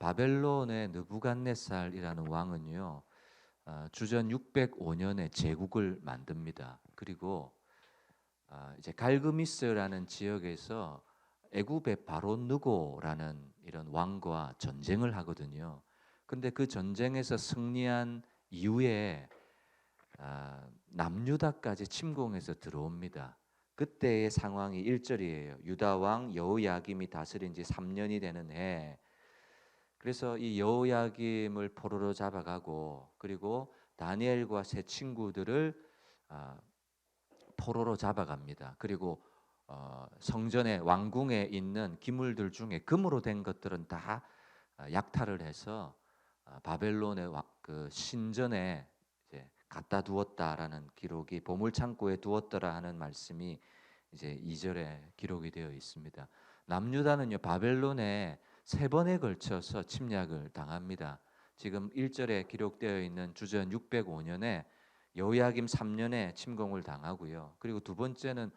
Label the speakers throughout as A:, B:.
A: 바벨론의 느부갓네살이라는 왕은요 어, 주전 605년에 제국을 만듭니다. 그리고 아, 이제 갈그미스라는 지역에서 애굽의 바로 느고라는 이런 왕과 전쟁을 하거든요. 근데 그 전쟁에서 승리한 이후에 아, 남유다까지 침공해서 들어옵니다. 그때의 상황이 1절이에요. 유다 왕 여호야김이 다스린 지 3년이 되는 해. 그래서 이 여호야김을 포로로 잡아가고 그리고 다니엘과 세 친구들을 아, 포로로 잡아갑니다. 그리고 어, 성전의 왕궁에 있는 기물들 중에 금으로 된 것들은 다 아, 약탈을 해서 아, 바벨론의 와- 그 신전에 갖다 두었다라는 기록이 보물 창고에 두었더라 하는 말씀이 이제 2절에 기록이 되어 있습니다. 남유다는요 바벨론에 세 번에 걸쳐서 침략을 당합니다. 지금 1절에 기록되어 있는 주전 605년에 여호야김 3년에 침공을 당하고요. 그리고 두 번째는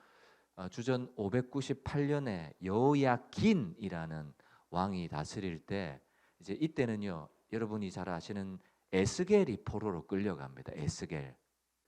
A: 어, 주전 598년에 여호야긴이라는 왕이 다스릴 때 이제 이때는요. 여러분이 잘 아시는 에스겔이 포로로 끌려갑니다. 에스겔.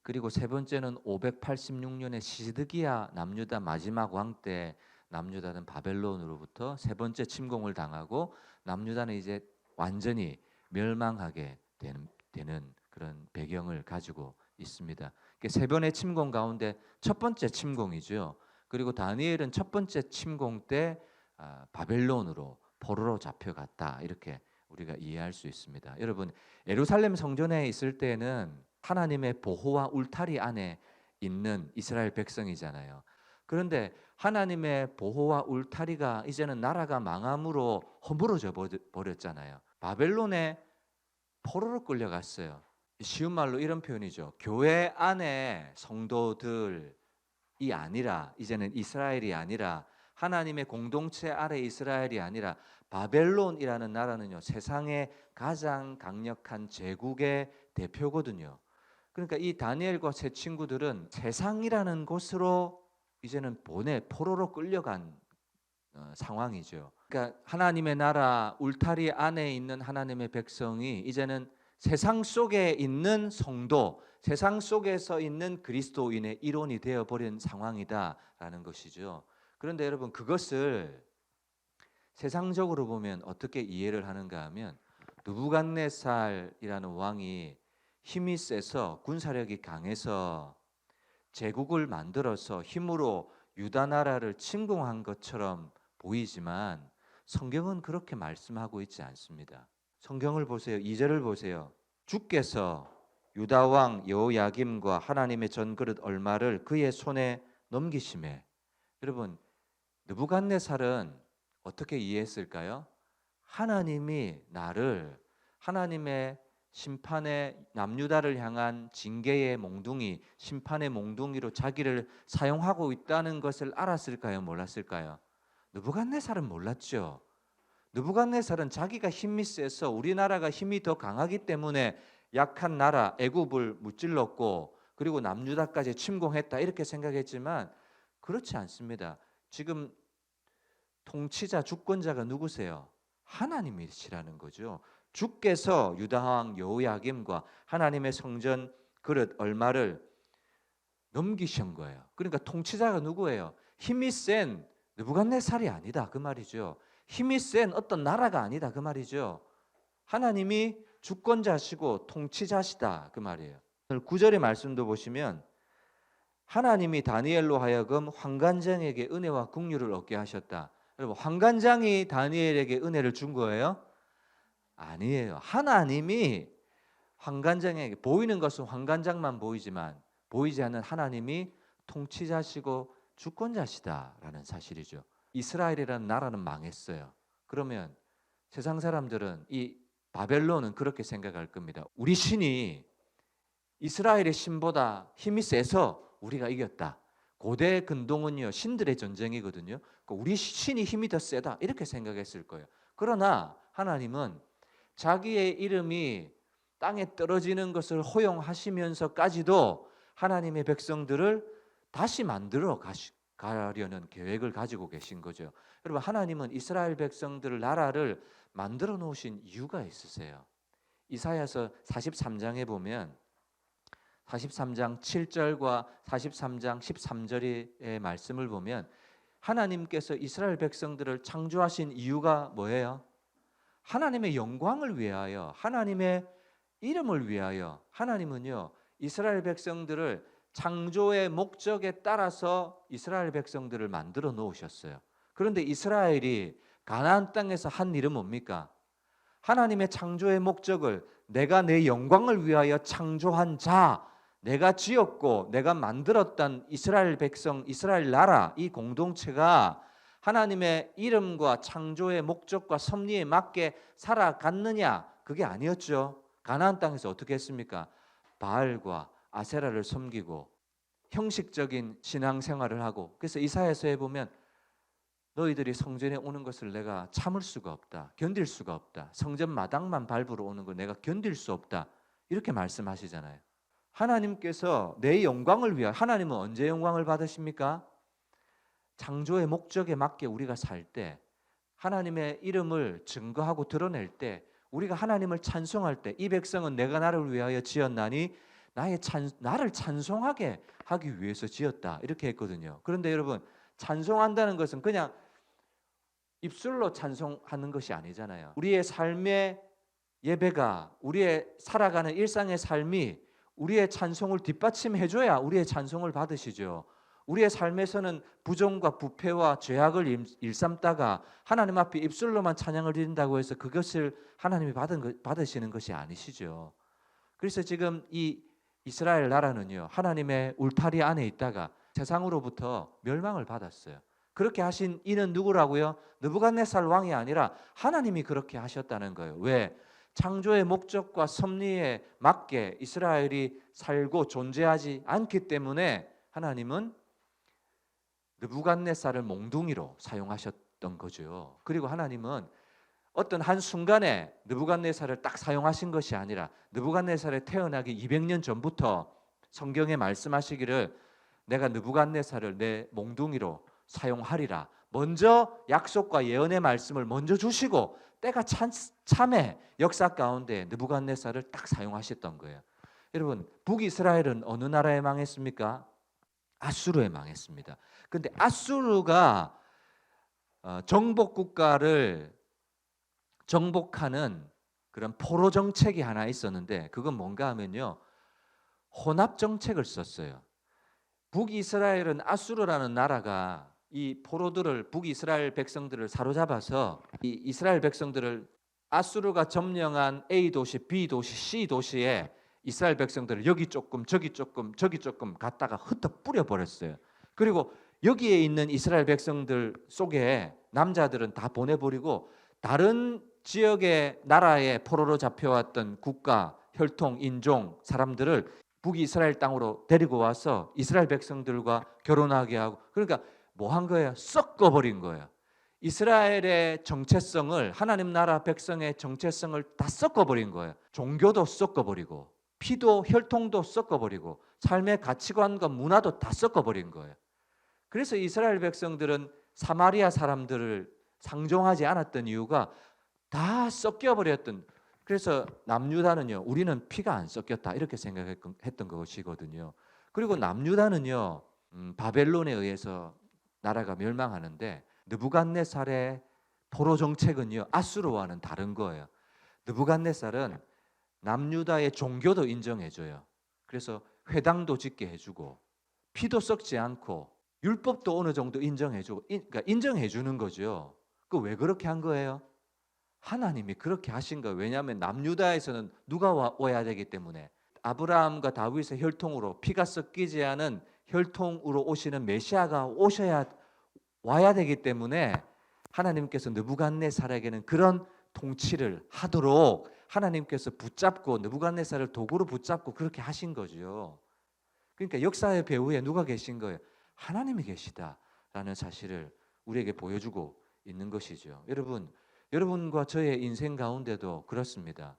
A: 그리고 세 번째는 586년에 시드기야 남유다 마지막 왕 때 남유다는 바벨론으로부터 세 번째 침공을 당하고 남유다는 이제 완전히 멸망하게 되는, 되는 그런 배경을 가지고 있습니다. 그세 번의 침공 가운데 첫 번째 침공이죠. 그리고 다니엘은 첫 번째 침공 때 아, 바벨론으로 포로로 잡혀갔다 이렇게 우리가 이해할 수 있습니다. 여러분 예루살렘 성전에 있을 때는 하나님의 보호와 울타리 안에 있는 이스라엘 백성이잖아요. 그런데 하나님의 보호와 울타리가 이제는 나라가 망함으로 허물어져 버- 버렸잖아요. 바벨론에 포로로 끌려갔어요. 쉬운 말로 이런 표현이죠. 교회 안에 성도들이 아니라 이제는 이스라엘이 아니라 하나님의 공동체 아래 이스라엘이 아니라 바벨론이라는 나라는요 세상의 가장 강력한 제국의 대표거든요. 그러니까 이 다니엘과 세 친구들은 세상이라는 곳으로 이제는 보내 포로로 끌려간 어, 상황이죠. 그러니까 하나님의 나라 울타리 안에 있는 하나님의 백성이 이제는 세상 속에 있는 성도, 세상 속에서 있는 그리스도인의 일원이 되어 버린 상황이다라는 것이죠. 그런데 여러분 그것을 세상적으로 보면 어떻게 이해를 하는가 하면 누부갓네살이라는 왕이 힘이 세서 군사력이 강해서 제국을 만들어서 힘으로 유다 나라를 침공한 것처럼 보이지만 성경은 그렇게 말씀하고 있지 않습니다. 성경을 보세요. 2절을 보세요. 주께서 유다 왕 여호야김과 하나님의 전그릇 얼마를 그의 손에 넘기심에 여러분 느부갓네살은 어떻게 이해했을까요? 하나님이 나를 하나님의 심판의 남유다를 향한 징계의 몽둥이, 심판의 몽둥이로 자기를 사용하고 있다는 것을 알았을까요? 몰랐을까요? 느부갓네살은 몰랐죠. 느부갓네살은 자기가 힘이 세서 우리나라가 힘이 더 강하기 때문에 약한 나라 애굽을 무찔렀고 그리고 남유다까지 침공했다 이렇게 생각했지만 그렇지 않습니다. 지금 통치자 주권자가 누구세요? 하나님이시라는 거죠. 주께서 유다 왕 여호야김과 하나님의 성전 그릇 얼마를 넘기신 거예요. 그러니까 통치자가 누구예요? 힘이 센 느부갓네살이 아니다 그 말이죠. 힘이 센 어떤 나라가 아니다 그 말이죠. 하나님이 주권자시고 통치자시다 그 말이에요. 오늘 9절의 말씀도 보시면 하나님이 다니엘로 하여금 환관장에게 은혜와 국류를 얻게 하셨다. 여러분 환관장이 다니엘에게 은혜를 준 거예요? 아니에요. 하나님이 환관장에게 보이는 것은 환관장만 보이지만 보이지 않는 하나님이 통치자시고 주권자시다라는 사실이죠. 이스라엘이라는 나라는 망했어요. 그러면 세상 사람들은 이 바벨론은 그렇게 생각할 겁니다. 우리 신이 이스라엘의 신보다 힘이 세서 우리가 이겼다. 고대 근동은요 신들의 전쟁이거든요. 그러니까 우리 신이 힘이 더 세다 이렇게 생각했을 거예요. 그러나 하나님은 자기의 이름이 땅에 떨어지는 것을 허용하시면서까지도 하나님의 백성들을 다시 만들어 가시, 가려는 계획을 가지고 계신 거죠. 여러분 하나님은 이스라엘 백성들을 나라를 만들어 놓으신 이유가 있으세요. 이사야서 43장에 보면 43장 7절과 43장 13절의 말씀을 보면 하나님께서 이스라엘 백성들을 창조하신 이유가 뭐예요? 하나님의 영광을 위하여 하나님의 이름을 위하여 하나님은요 이스라엘 백성들을 창조의 목적에 따라서 이스라엘 백성들을 만들어 놓으셨어요. 그런데 이스라엘이 가나안 땅에서 한 일은 뭡니까? 하나님의 창조의 목적을 내가 내 영광을 위하여 창조한 자, 내가 지었고 내가 만들었던 이스라엘 백성, 이스라엘 나라 이 공동체가 하나님의 이름과 창조의 목적과 섭리에 맞게 살아갔느냐? 그게 아니었죠. 가나안 땅에서 어떻게 했습니까? 바알과 아세라를 섬기고 형식적인 신앙 생활을 하고 그래서 이사야서에 보면 너희들이 성전에 오는 것을 내가 참을 수가 없다. 견딜 수가 없다. 성전 마당만 밟으러 오는 걸 내가 견딜 수 없다. 이렇게 말씀하시잖아요. 하나님께서 내 영광을 위하여 하나님은 언제 영광을 받으십니까? 창조의 목적에 맞게 우리가 살 때 하나님의 이름을 증거하고 드러낼 때 우리가 하나님을 찬송할 때 이 백성은 내가 나를 위하여 지었나니 나의 찬 나를 찬송하게 하기 위해서 지었다 이렇게 했거든요. 그런데 여러분 찬송한다는 것은 그냥 입술로 찬송하는 것이 아니잖아요. 우리의 삶의 예배가 우리의 살아가는 일상의 삶이 우리의 찬송을 뒷받침해 줘야 우리의 찬송을 받으시죠. 우리의 삶에서는 부정과 부패와 죄악을 일- 일삼다가 하나님 앞에 입술로만 찬양을 드린다고 해서 그것을 하나님이 받은 것, 받으시는 것이 아니시죠. 그래서 지금 이 이스라엘 나라는요 하나님의 울타리 안에 있다가 세상으로부터 멸망을 받았어요. 그렇게 하신 이는 누구라고요? 느부갓네살 왕이 아니라 하나님이 그렇게 하셨다는 거예요. 왜? 창조의 목적과 섭리에 맞게 이스라엘이 살고 존재하지 않기 때문에 하나님은 느부갓네살을 몽둥이로 사용하셨던 거죠. 그리고 하나님은 어떤 한 순간에 느부갓네살을 딱 사용하신 것이 아니라 느부갓네살이 태어나기 200년 전부터 성경에 말씀하시기를 내가 느부갓네살을 내 몽둥이로 사용하리라. 먼저 약속과 예언의 말씀을 먼저 주시고 때가 참, 참에 역사 가운데 느부갓네살을 딱 사용하셨던 거예요. 여러분 북이스라엘은 어느 나라에 망했습니까? 아수르에 망했습니다. 근데 아수르가 어, 정복 국가를 정복하는 그런 포로 정책이 하나 있었는데 그건 뭔가 하면요. 혼합 정책을 썼어요. 북이스라엘은 아수르라는 나라가 이 포로들을 북이스라엘 백성들을 사로잡아서 이 이스라엘 백성들을 아수르가 점령한 A 도시, B 도시, C 도시에 이스라엘 백성들을 여기 조금 저기 조금 저기 조금 갖다가 흩어 뿌려 버렸어요. 그리고 여기에 있는 이스라엘 백성들 속에 남자들은 다 보내버리고 다른 지역의 나라에 포로로 잡혀왔던 국가, 혈통, 인종 사람들을 북이스라엘 땅으로 데리고 와서 이스라엘 백성들과 결혼하게 하고 그러니까 뭐 한 거예요? 섞어버린 거예요. 이스라엘의 정체성을 하나님 나라 백성의 정체성을 다 섞어버린 거예요. 종교도 섞어버리고 피도 혈통도 섞어버리고 삶의 가치관과 문화도 다 섞어버린 거예요. 그래서 이스라엘 백성들은 사마리아 사람들을 상종하지 않았던 이유가 다 섞여 버렸던 그래서 남유다는요 우리는 피가 안 섞였다 이렇게 생각했던 것이거든요. 그리고 남유다는요 음, 바벨론에 의해서 나라가 멸망하는데 느부갓네살의 포로 정책은요 아수르와는 다른 거예요. 느부갓네살은 남유다의 종교도 인정해줘요. 그래서 회당도 짓게 해주고 피도 썩지 않고 율법도 어느 정도 인정해주고 인, 그러니까 인정해주는 거죠. 그 왜 그렇게 한 거예요? 하나님이 그렇게 하신 거예요. 왜냐하면 남유다에서는 누가 와, 와야 되기 때문에 아브라함과 다윗의 혈통으로 피가 섞이지 않은 혈통으로 오시는 메시아가 오셔야 와야 되기 때문에 하나님께서 느부갓네살에게는 그런 통치를 하도록 하나님께서 붙잡고 느부갓네살을 도구로 붙잡고 그렇게 하신 거죠. 그러니까 역사의 배후에 누가 계신 거예요? 하나님이 계시다라는 사실을 우리에게 보여주고 있는 것이죠. 여러분, 여러분과 저의 인생 가운데도 그렇습니다.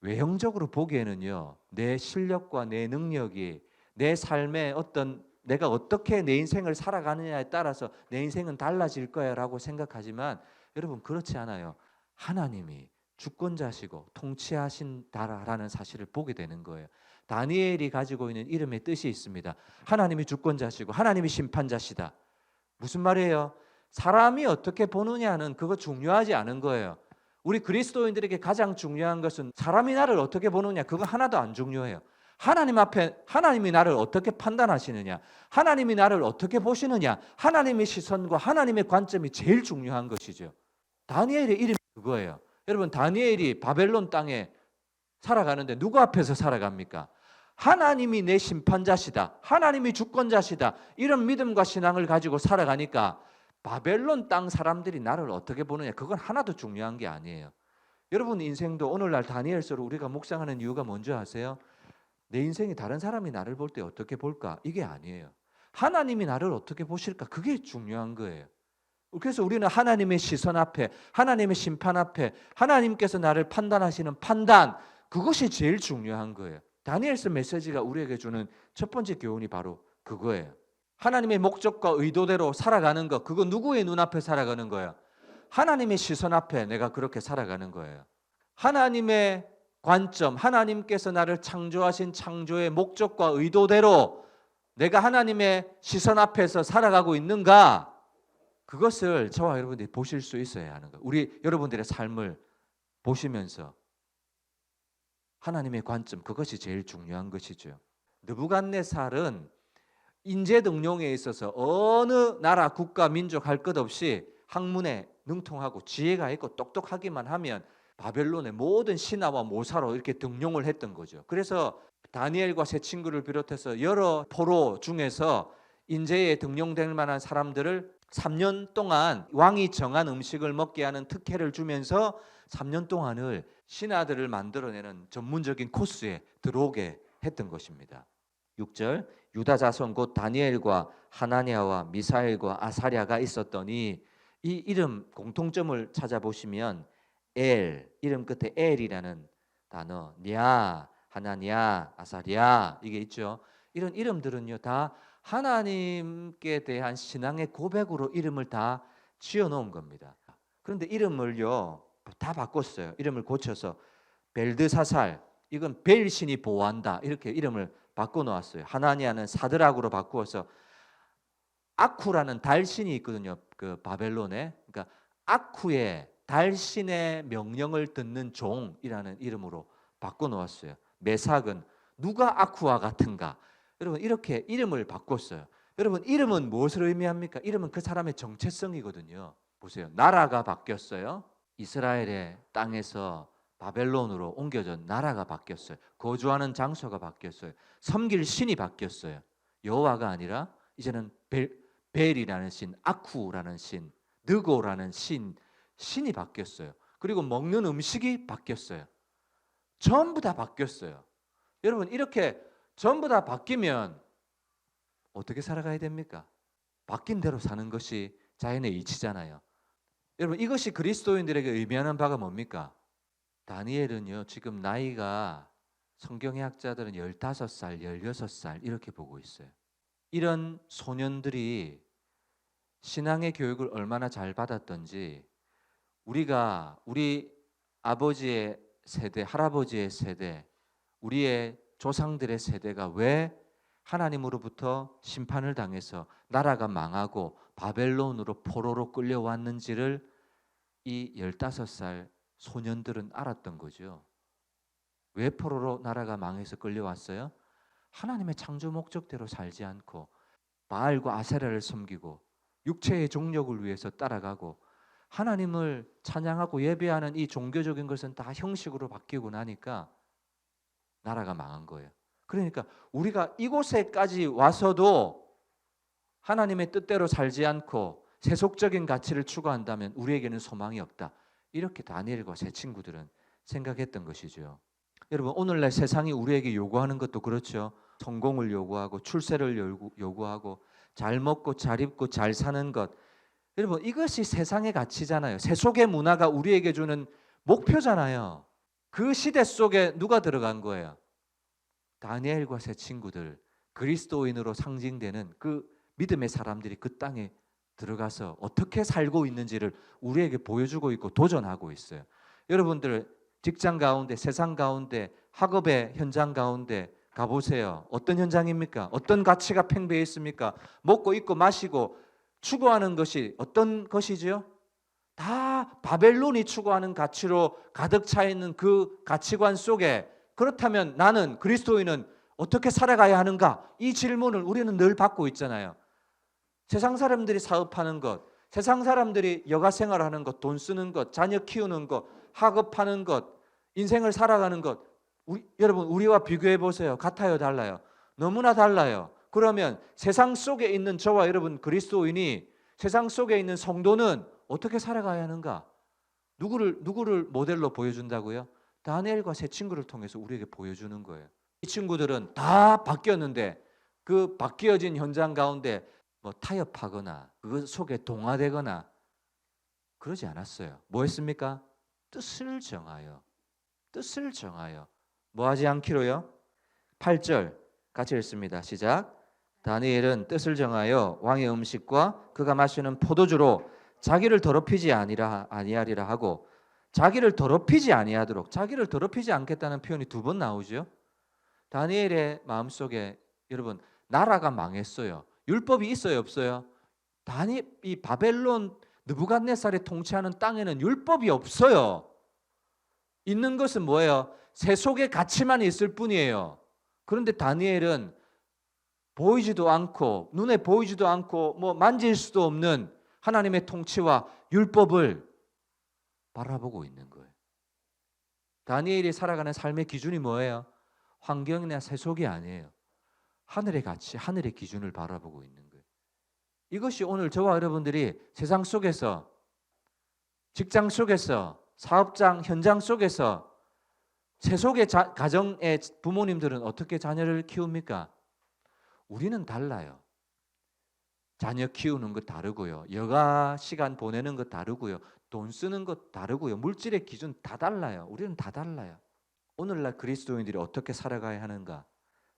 A: 외형적으로 보기에는요, 내 실력과 내 능력이 내 삶의 어떤 내가 어떻게 내 인생을 살아가느냐에 따라서 내 인생은 달라질 거야라고 생각하지만 여러분 그렇지 않아요. 하나님이 주권자시고 통치하신다라는 사실을 보게 되는 거예요. 다니엘이 가지고 있는 이름의 뜻이 있습니다. 하나님이 주권자시고 하나님이 심판자시다. 무슨 말이에요? 사람이 어떻게 보느냐는 그거 중요하지 않은 거예요. 우리 그리스도인들에게 가장 중요한 것은 사람이 나를 어떻게 보느냐 그거 하나도 안 중요해요. 하나님 앞에 하나님이 나를 어떻게 판단하시느냐, 하나님이 나를 어떻게 보시느냐, 하나님의 시선과 하나님의 관점이 제일 중요한 것이죠. 다니엘의 이름이 그거예요. 여러분 다니엘이 바벨론 땅에 살아가는데 누구 앞에서 살아갑니까? 하나님이 내 심판자시다. 하나님이 주권자시다. 이런 믿음과 신앙을 가지고 살아가니까 바벨론 땅 사람들이 나를 어떻게 보느냐 그건 하나도 중요한 게 아니에요. 여러분 인생도 오늘날 다니엘서를 우리가 묵상하는 이유가 뭔지 아세요? 내 인생이 다른 사람이 나를 볼 때 어떻게 볼까? 이게 아니에요. 하나님이 나를 어떻게 보실까? 그게 중요한 거예요. 그래서 우리는 하나님의 시선 앞에, 하나님의 심판 앞에, 하나님께서 나를 판단하시는 판단, 그것이 제일 중요한 거예요. 다니엘서 메시지가 우리에게 주는 첫 번째 교훈이 바로 그거예요. 하나님의 목적과 의도대로 살아가는 것, 그거 누구의 눈앞에 살아가는 거예요? 하나님의 시선 앞에 내가 그렇게 살아가는 거예요. 하나님의 관점, 하나님께서 나를 창조하신 창조의 목적과 의도대로 내가 하나님의 시선 앞에서 살아가고 있는가? 그것을 저와 여러분들이 보실 수 있어야 하는 거. 우리 여러분들의 삶을 보시면서 하나님의 관점 그것이 제일 중요한 것이죠. 느부갓네살은 인재 등용에 있어서 어느 나라 국가 민족 할 것 없이 학문에 능통하고 지혜가 있고 똑똑하기만 하면 바벨론의 모든 신하와 모사로 이렇게 등용을 했던 거죠. 그래서 다니엘과 세 친구를 비롯해서 여러 포로 중에서 인재에 등용될 만한 사람들을 3년 동안 왕이 정한 음식을 먹게 하는 특혜를 주면서 3년 동안을 신하들을 만들어내는 전문적인 코스에 들어오게 했던 것입니다. 6절 유다 자손 곧 다니엘과 하나니아와 미사엘과 아사랴가 있었더니 이 이름 공통점을 찾아보시면 엘 이름 끝에 엘이라는 단어 냐 하나니아 아사랴 이게 있죠. 이런 이름들은요 다 하나님께 대한 신앙의 고백으로 이름을 다 지어 놓은 겁니다. 그런데 이름을요 다 바꿨어요. 이름을 고쳐서 벨드사살 이건 벨 신이 보호한다 이렇게 이름을 바꿔 놓았어요. 하나니아는 사드락으로 바꾸어서 아쿠라는 달신이 있거든요. 그 바벨론에 그러니까 아쿠의 달신의 명령을 듣는 종이라는 이름으로 바꿔 놓았어요. 메삭은 누가 아쿠와 같은가? 여러분 이렇게 이름을 바꿨어요. 여러분 이름은 무엇을 의미합니까? 이름은 그 사람의 정체성이거든요. 보세요. 나라가 바뀌었어요. 이스라엘의 땅에서 바벨론으로 옮겨져 나라가 바뀌었어요. 거주하는 장소가 바뀌었어요. 섬길 신이 바뀌었어요. 여호와가 아니라 이제는 벨, 벨이라는 신, 아쿠라는 신, 느고라는 신, 신이 바뀌었어요. 그리고 먹는 음식이 바뀌었어요. 전부 다 바뀌었어요. 여러분 이렇게 전부 다 바뀌면 어떻게 살아가야 됩니까? 바뀐 대로 사는 것이 자연의 이치잖아요. 여러분 이것이 그리스도인들에게 의미하는 바가 뭡니까? 다니엘은요 지금 나이가 성경의 학자들은 15살, 16살 이렇게 보고 있어요. 이런 소년들이 신앙의 교육을 얼마나 잘 받았던지 우리가 우리 아버지의 세대, 할아버지의 세대, 우리의 조상들의 세대가 왜 하나님으로부터 심판을 당해서 나라가 망하고 바벨론으로 포로로 끌려왔는지를 이 15살 소년들은 알았던 거죠. 왜 포로로 나라가 망해서 끌려왔어요? 하나님의 창조 목적대로 살지 않고 바알과 아세라를 섬기고 육체의 종력을 위해서 따라가고 하나님을 찬양하고 예배하는 이 종교적인 것은 다 형식으로 바뀌고 나니까 나라가 망한 거예요. 그러니까 우리가 이곳에까지 와서도 하나님의 뜻대로 살지 않고 세속적인 가치를 추구한다면 우리에게는 소망이 없다. 이렇게 다니엘과 세 친구들은 생각했던 것이죠. 여러분 오늘날 세상이 우리에게 요구하는 것도 그렇죠. 성공을 요구하고 출세를 요구, 요구하고 잘 먹고 잘 입고 잘 사는 것. 여러분 이것이 세상의 가치잖아요. 세속의 문화가 우리에게 주는 목표잖아요. 그 시대 속에 누가 들어간 거예요? 다니엘과 세 친구들 그리스도인으로 상징되는 그 믿음의 사람들이 그 땅에 들어가서 어떻게 살고 있는지를 우리에게 보여주고 있고 도전하고 있어요. 여러분들 직장 가운데 세상 가운데 학업의 현장 가운데 가보세요. 어떤 현장입니까? 어떤 가치가 팽배해 있습니까? 먹고 입고 마시고 추구하는 것이 어떤 것이지요? 다 바벨론이 추구하는 가치로 가득 차 있는 그 가치관 속에 그렇다면 나는 그리스도인은 어떻게 살아가야 하는가? 이 질문을 우리는 늘 받고 있잖아요. 세상 사람들이 사업하는 것, 세상 사람들이 여가 생활하는 것, 돈 쓰는 것, 자녀 키우는 것, 학업하는 것, 인생을 살아가는 것, 우리, 여러분 우리와 비교해 보세요. 같아요, 달라요? 너무나 달라요. 그러면 세상 속에 있는 저와 여러분 그리스도인이 세상 속에 있는 성도는 어떻게 살아가야 하는가? 누구를 누구를 모델로 보여준다고요? 다니엘과 세 친구를 통해서 우리에게 보여주는 거예요. 이 친구들은 다 바뀌었는데 그 바뀌어진 현장 가운데 뭐 타협하거나 그 속에 동화되거나 그러지 않았어요. 뭐 했습니까? 뜻을 정하여 뜻을 정하여 뭐 하지 않기로요? 8절 같이 읽습니다. 시작. 다니엘은 뜻을 정하여 왕의 음식과 그가 마시는 포도주로 자기를 더럽히지 아니라 아니하리라 하고 자기를 더럽히지 아니하도록 자기를 더럽히지 않겠다는 표현이 두 번 나오죠. 다니엘의 마음속에 여러분 나라가 망했어요. 율법이 있어요, 없어요? 다니 이 바벨론 느부갓네살이 통치하는 땅에는 율법이 없어요. 있는 것은 뭐예요? 세속의 가치만 있을 뿐이에요. 그런데 다니엘은 보이지도 않고 눈에 보이지도 않고 뭐 만질 수도 없는 하나님의 통치와 율법을 바라보고 있는 거예요. 다니엘이 살아가는 삶의 기준이 뭐예요? 환경이나 세속이 아니에요. 하늘의 가치, 하늘의 기준을 바라보고 있는 거예요. 이것이 오늘 저와 여러분들이 세상 속에서 직장 속에서 사업장 현장 속에서 세속의 자, 가정의 부모님들은 어떻게 자녀를 키웁니까? 우리는 달라요. 자녀 키우는 것 다르고요. 여가 시간 보내는 것 다르고요. 돈 쓰는 것 다르고요. 물질의 기준 다 달라요. 우리는 다 달라요. 오늘날 그리스도인들이 어떻게 살아가야 하는가?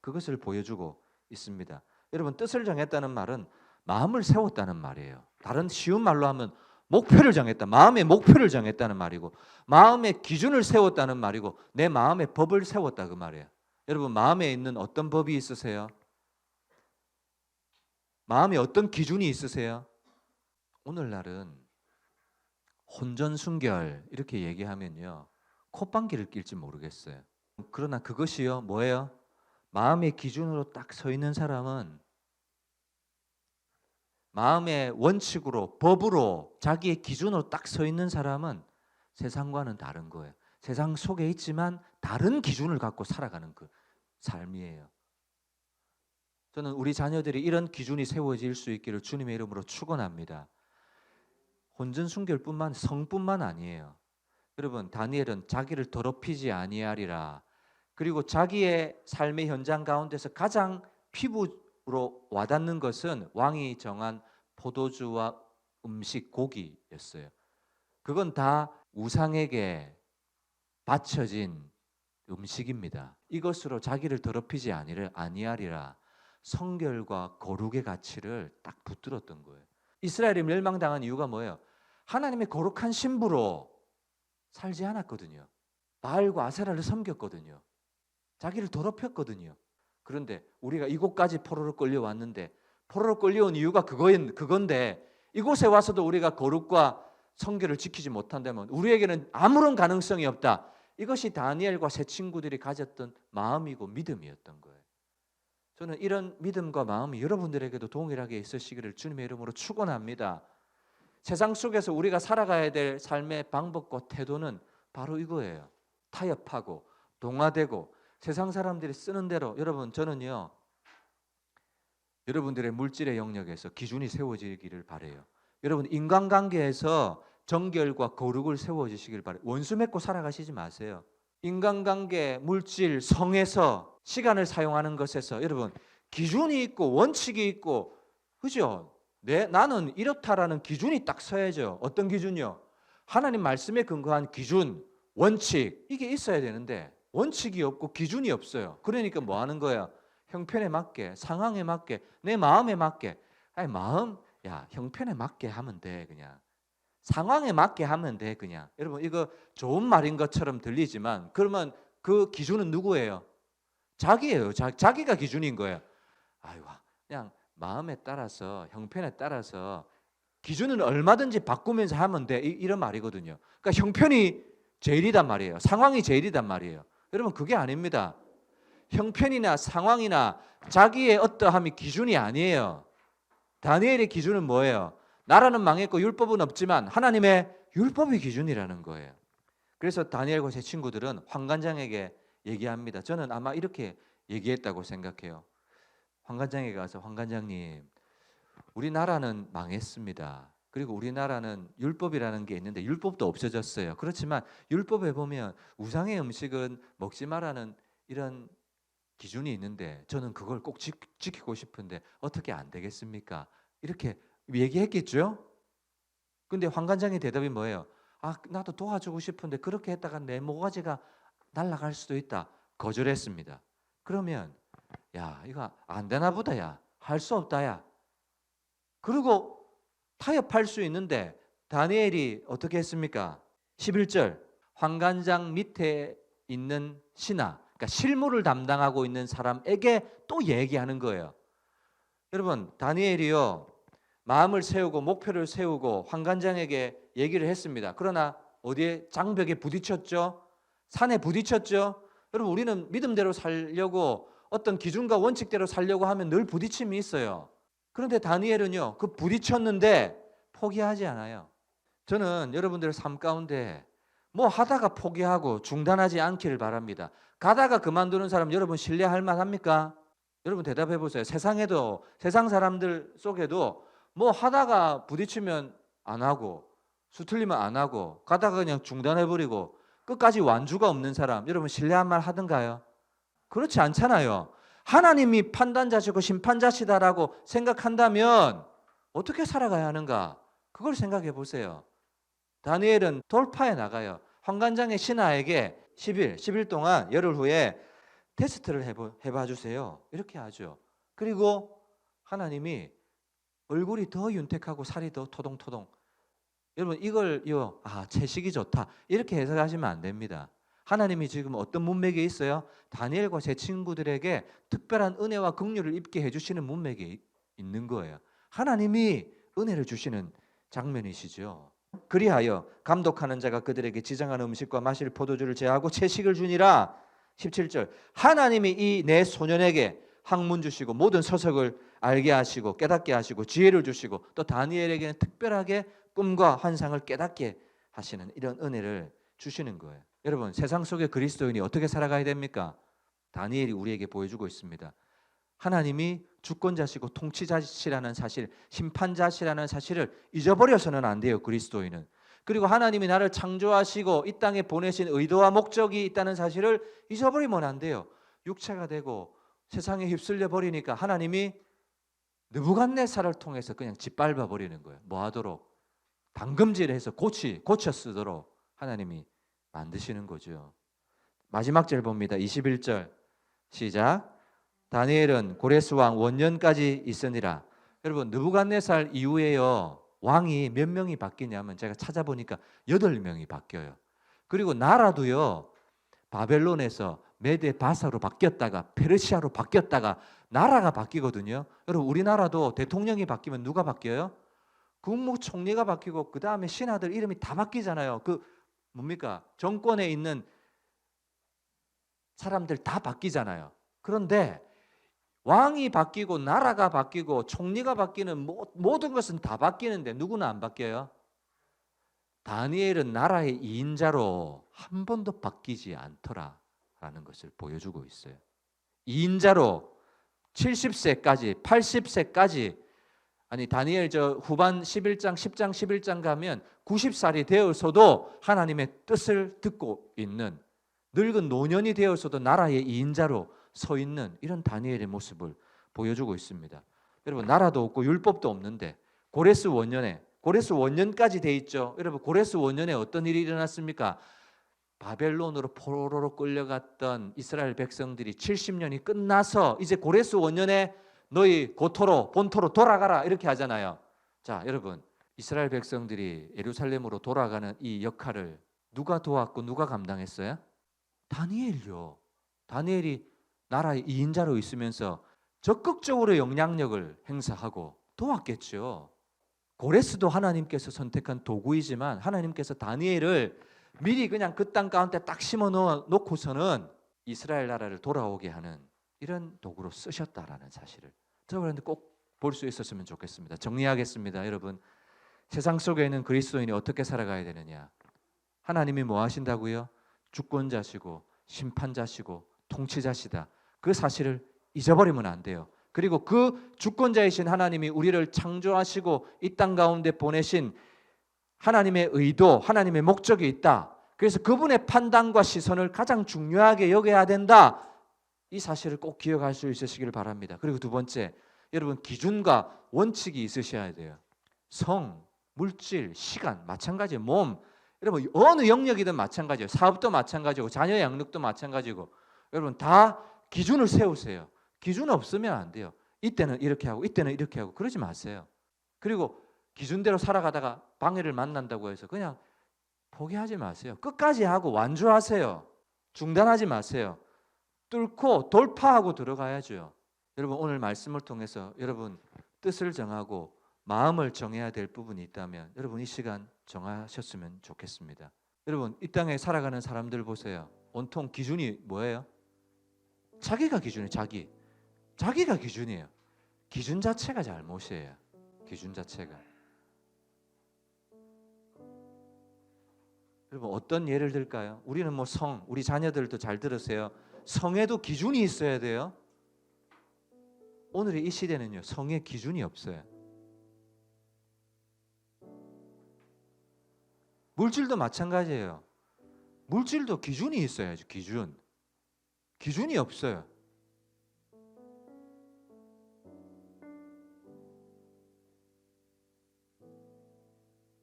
A: 그것을 보여주고 있습니다. 여러분 뜻을 정했다는 말은 마음을 세웠다는 말이에요. 다른 쉬운 말로 하면 목표를 정했다. 마음의 목표를 정했다는 말이고 마음의 기준을 세웠다는 말이고 내 마음의 법을 세웠다 그 말이에요. 여러분 마음에 있는 어떤 법이 있으세요? 마음에 어떤 기준이 있으세요? 오늘날은 혼전순결 이렇게 얘기하면요 콧방귀를 낄지 모르겠어요. 그러나 그것이요 뭐예요? 마음의 기준으로 딱 서 있는 사람은 마음의 원칙으로 법으로 자기의 기준으로 딱 서 있는 사람은 세상과는 다른 거예요. 세상 속에 있지만 다른 기준을 갖고 살아가는 그 삶이에요. 저는 우리 자녀들이 이런 기준이 세워질 수 있기를 주님의 이름으로 축원합니다. 혼전 순결뿐만 성뿐만 아니에요. 여러분 다니엘은 자기를 더럽히지 아니하리라. 그리고 자기의 삶의 현장 가운데서 가장 피부로 와닿는 것은 왕이 정한 포도주와 음식 고기였어요. 그건 다 우상에게 바쳐진 음식입니다. 이것으로 자기를 더럽히지 아니하리라. 성결과 거룩의 가치를 딱 붙들었던 거예요. 이스라엘이 멸망당한 이유가 뭐예요? 하나님의 거룩한 신부로 살지 않았거든요. 바알과 아세라를 섬겼거든요. 자기를 더럽혔거든요. 그런데 우리가 이곳까지 포로로 끌려왔는데 포로로 끌려온 이유가 그거인 그건데 이곳에 와서도 우리가 거룩과 성결을 지키지 못한다면 우리에게는 아무런 가능성이 없다. 이것이 다니엘과 세 친구들이 가졌던 마음이고 믿음이었던 거예요. 저는 이런 믿음과 마음이 여러분들에게도 동일하게 있으시기를 주님의 이름으로 축원합니다. 세상 속에서 우리가 살아가야 될 삶의 방법과 태도는 바로 이거예요. 타협하고 동화되고 세상 사람들이 쓰는 대로 여러분 저는요. 여러분들의 물질의 영역에서 기준이 세워지기를 바래요. 여러분 인간관계에서 정결과 거룩을 세워지시길 바래요. 원수 맺고 살아가시지 마세요. 인간관계, 물질, 성에서 시간을 사용하는 것에서 여러분 기준이 있고 원칙이 있고 그죠? 내 나는 이렇다라는 기준이 딱 서야죠. 어떤 기준이요? 하나님 말씀에 근거한 기준, 원칙 이게 있어야 되는데 원칙이 없고 기준이 없어요. 그러니까 뭐 하는 거야? 형편에 맞게, 상황에 맞게, 내 마음에 맞게. 아니 마음, 야 형편에 맞게 하면 돼 그냥. 상황에 맞게 하면 돼 그냥. 여러분 이거 좋은 말인 것처럼 들리지만 그러면 그 기준은 누구예요? 자기예요. 자, 자기가 기준인 거예요. 아이고 그냥 마음에 따라서 형편에 따라서 기준은 얼마든지 바꾸면서 하면 돼 이, 이런 말이거든요. 그러니까 형편이 제일이단 말이에요. 상황이 제일이단 말이에요. 여러분 그게 아닙니다. 형편이나 상황이나 자기의 어떠함이 기준이 아니에요. 다니엘의 기준은 뭐예요? 나라는 망했고 율법은 없지만 하나님의 율법이 기준이라는 거예요. 그래서 다니엘과 제 친구들은 황관장에게 얘기합니다. 저는 아마 이렇게 얘기했다고 생각해요. 황관장에 가서 황관장님, 우리 나라는 망했습니다. 그리고 우리나라는 율법이라는 게 있는데 율법도 없어졌어요. 그렇지만 율법에 보면 우상의 음식은 먹지 말라는 이런 기준이 있는데 저는 그걸 꼭 지, 지키고 싶은데 어떻게 안 되겠습니까? 이렇게 얘기했겠죠? 근데 황관장의 대답이 뭐예요? 아, 나도 도와주고 싶은데 그렇게 했다가 내 모가지가 날아갈 수도 있다. 거절했습니다. 그러면 야, 이거 안 되나 보다 야. 할 수 없다 야. 그리고 타협할 수 있는데 다니엘이 어떻게 했습니까? 11절 황관장 밑에 있는 신하 그러니까 실무를 담당하고 있는 사람에게 또 얘기하는 거예요. 여러분 다니엘이요 마음을 세우고 목표를 세우고 황관장에게 얘기를 했습니다. 그러나 어디에 장벽에 부딪혔죠? 산에 부딪혔죠? 여러분 우리는 믿음대로 살려고 어떤 기준과 원칙대로 살려고 하면 늘 부딪힘이 있어요. 그런데 다니엘은요 그 부딪혔는데 포기하지 않아요. 저는 여러분들의 삶 가운데 뭐 하다가 포기하고 중단하지 않기를 바랍니다. 가다가 그만두는 사람 여러분 신뢰할 만합니까? 여러분 대답해 보세요. 세상에도 세상 사람들 속에도 뭐 하다가 부딪히면 안 하고 수틀리면 안 하고 가다가 그냥 중단해 버리고 끝까지 완주가 없는 사람 여러분 신뢰한 말 하던가요? 그렇지 않잖아요. 하나님이 판단자시고 심판자시다라고 생각한다면 어떻게 살아가야 하는가? 그걸 생각해 보세요. 다니엘은 돌파해 나가요. 황관장의 신하에게 10일, 10일 동안 열흘 후에 테스트를 해보, 해봐 주세요. 이렇게 하죠. 그리고 하나님이 얼굴이 더 윤택하고 살이 더 토동토동. 여러분 이걸 요, 아 채식이 좋다 이렇게 해석하시면 안 됩니다. 하나님이 지금 어떤 문맥에 있어요? 다니엘과 제 친구들에게 특별한 은혜와 긍휼을 입게 해주시는 문맥에 있는 거예요. 하나님이 은혜를 주시는 장면이시죠. 그리하여 감독하는 자가 그들에게 지정한 음식과 마실 포도주를 제하고 채식을 주니라. 17절 하나님이 이 내 소년에게 학문 주시고 모든 서석을 알게 하시고 깨닫게 하시고 지혜를 주시고 또 다니엘에게는 특별하게 꿈과 환상을 깨닫게 하시는 이런 은혜를 주시는 거예요. 여러분 세상 속의 그리스도인이 어떻게 살아가야 됩니까? 다니엘이 우리에게 보여주고 있습니다. 하나님이 주권자시고 통치자시라는 사실, 심판자시라는 사실을 잊어버려서는 안 돼요. 그리스도인은. 그리고 하나님이 나를 창조하시고 이 땅에 보내신 의도와 목적이 있다는 사실을 잊어버리면 안 돼요. 육체가 되고 세상에 휩쓸려 버리니까 하나님이 느부갓네살을 통해서 그냥 짓밟아 버리는 거예요. 뭐 하도록 당금질해서 고치 고쳐 쓰도록 하나님이 만드시는 거죠. 마지막 절 봅니다. 21절 시작. 다니엘은 고레스 왕 원년까지 있으니라. 여러분 느부갓네살 이후에요 왕이 몇 명이 바뀌냐면 제가 찾아보니까 여덟 명이 바뀌어요. 그리고 나라도요 바벨론에서 메데 바사로 바뀌었다가 페르시아로 바뀌었다가 나라가 바뀌거든요. 여러분 우리나라도 대통령이 바뀌면 누가 바뀌어요? 국무총리가 바뀌고 그 다음에 신하들 이름이 다 바뀌잖아요. 그 뭡니까 정권에 있는 사람들 다 바뀌잖아요. 그런데 왕이 바뀌고 나라가 바뀌고 총리가 바뀌는 모, 모든 것은 다 바뀌는데 누구는 안 바뀌어요? 다니엘은 나라의 이인자로 한 번도 바뀌지 않더라라는 것을 보여주고 있어요. 이인자로 70세까지 80세까지 아니 다니엘 저 후반 11장 10장 11장 가면 90살이 되어서도 하나님의 뜻을 듣고 있는 늙은 노년이 되어서도 나라의 이인자로 서 있는 이런 다니엘의 모습을 보여주고 있습니다. 여러분 나라도 없고 율법도 없는데 고레스 원년에 고레스 원년까지 돼 있죠. 여러분 고레스 원년에 어떤 일이 일어났습니까? 바벨론으로 포로로 끌려갔던 이스라엘 백성들이 70년이 끝나서 이제 고레스 원년에 너희 고토로 본토로 돌아가라 이렇게 하잖아요. 자, 여러분 이스라엘 백성들이 예루살렘으로 돌아가는 이 역할을 누가 도왔고 누가 감당했어요? 다니엘요. 다니엘이 나라의 2인자로 있으면서 적극적으로 영향력을 행사하고 도왔겠죠. 고레스도 하나님께서 선택한 도구이지만 하나님께서 다니엘을 미리 그냥 그 땅 가운데 딱 심어 놓고서는 이스라엘 나라를 돌아오게 하는 이런 도구로 쓰셨다라는 사실을 저번에 꼭볼 수 있었으면 좋겠습니다. 정리하겠습니다, 여러분. 세상 속에는 그리스도인이 어떻게 살아가야 되느냐? 하나님이 뭐 하신다고요? 주권자시고 심판자시고 통치자시다. 그 사실을 잊어버리면 안 돼요. 그리고 그 주권자이신 하나님이 우리를 창조하시고 이 땅 가운데 보내신 하나님의 의도, 하나님의 목적이 있다. 그래서 그분의 판단과 시선을 가장 중요하게 여겨야 된다. 이 사실을 꼭 기억할 수 있으시기를 바랍니다. 그리고 두 번째, 여러분 기준과 원칙이 있으셔야 돼요. 성, 물질, 시간, 마찬가지 몸. 여러분 어느 영역이든 마찬가지예요. 사업도 마찬가지고 자녀 양육도 마찬가지고. 여러분 다 기준을 세우세요. 기준 없으면 안 돼요. 이때는 이렇게 하고 이때는 이렇게 하고 그러지 마세요. 그리고 기준대로 살아가다가 방해를 만난다고 해서 그냥 포기하지 마세요. 끝까지 하고 완주하세요. 중단하지 마세요. 뚫고 돌파하고 들어가야죠. 여러분 오늘 말씀을 통해서 여러분 뜻을 정하고 마음을 정해야 될 부분이 있다면 여러분 이 시간 정하셨으면 좋겠습니다. 여러분 이 땅에 살아가는 사람들 보세요. 온통 기준이 뭐예요? 자기가 기준이 자기. 자기가 기준이에요. 기준 자체가 잘못이에요. 기준 자체가. 여러분 어떤 예를 들까요? 우리는 뭐 성, 우리 자녀들도 잘 들으세요. 성에도 기준이 있어야 돼요. 오늘의 이 시대는요 성에 기준이 없어요. 물질도 마찬가지예요. 물질도 기준이 있어야죠. 기준. 기준이 없어요.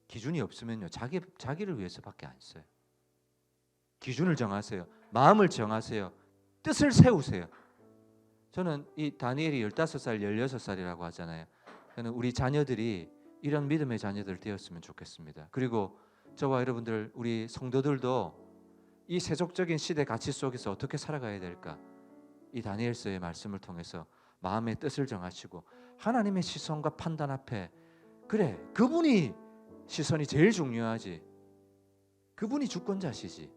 A: 기준이 없으면요 자기 자기를 위해서밖에 안 써요. 기준을 정하세요. 마음을 정하세요. 뜻을 세우세요. 저는 이 다니엘이 15살, 16살이라고 하잖아요. 저는 우리 자녀들이 이런 믿음의 자녀들 되었으면 좋겠습니다. 그리고 저와 여러분들 우리 성도들도 이 세속적인 시대 가치 속에서 어떻게 살아가야 될까? 이 다니엘서의 말씀을 통해서 마음의 뜻을 정하시고 하나님의 시선과 판단 앞에 그래 그분이 시선이 제일 중요하지. 그분이 주권자시지.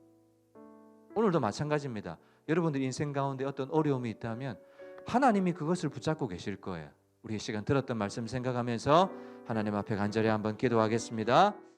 A: 오늘도 마찬가지입니다. 여러분들 인생 가운데 어떤 어려움이 있다면 하나님이 그것을 붙잡고 계실 거예요. 우리 이 시간 들었던 말씀 생각하면서 하나님 앞에 간절히 한번 기도하겠습니다.